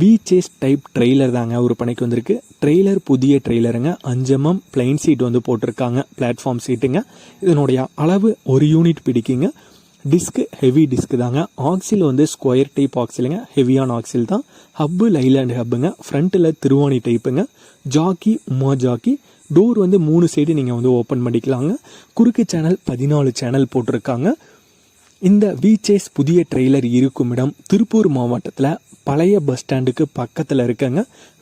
விச்சேஸ் type trailer தாங்க ஒரு பணிக்கு வந்திருக்கு. ட்ரெய்லர் புதிய ட்ரெய்லருங்க அஞ்சமம் பிளைன் சீட் வந்து போட்டிருக்காங்க. பிளாட்ஃபார்ம் சீட்டுங்க இதனுடைய அளவு ஒரு யூனிட் பிடிக்குங்க. டிஸ்க்கு ஹெவி டிஸ்க் தாங்க. ஆக்சில் வந்து ஸ்கொயர் டைப் ஆக்சிலுங்க ஹெவியான ஆக்சில் தான். ஹப்பு லைலாண்ட் ஹப்புங்க ஃப்ரண்ட்டில் திருவாணி டைப்புங்க ஜாக்கி உமா ஜாக்கி டோர் வந்து மூணு சைடு நீங்கள் வந்து ஓப்பன் பண்ணிக்கலாங்க. குறுக்கு சேனல் பதினாலு சேனல் போட்டிருக்காங்க. இந்த வீச்சேஸ் புதிய ட்ரெய்லர் இருக்கும் இடம் திருப்பூர் மாவட்டத்தில் பழைய பஸ் ஸ்டாண்டுக்கு பக்கத்தில் இருக்கங்க.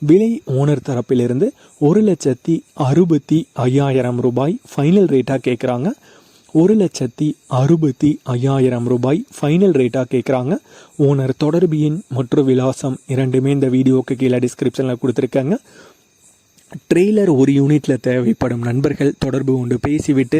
விலை ஓனர் தரப்பிலிருந்து ஒரு லட்சத்தி அறுபத்தி ஐயாயிரம் ரூபாய் ஃபைனல் ரேட்டாக கேட்குறாங்க ஒரு லட்சத்தி அறுபத்தி ஐயாயிரம் ரூபாய் ஃபைனல் ரேட்டாக கேட்குறாங்க ஓனர் தொடர்பு எண் மற்றும் விலாசம் இரண்டுமே இந்த வீடியோக்கு கீழே டிஸ்கிரிப்ஷனில் கொடுத்துருக்காங்க. ட்ரெய்லர் ஒரு யூனிட்டில் தேவைப்படும் நண்பர்கள் தொடர்பு கொண்டு பேசிவிட்டு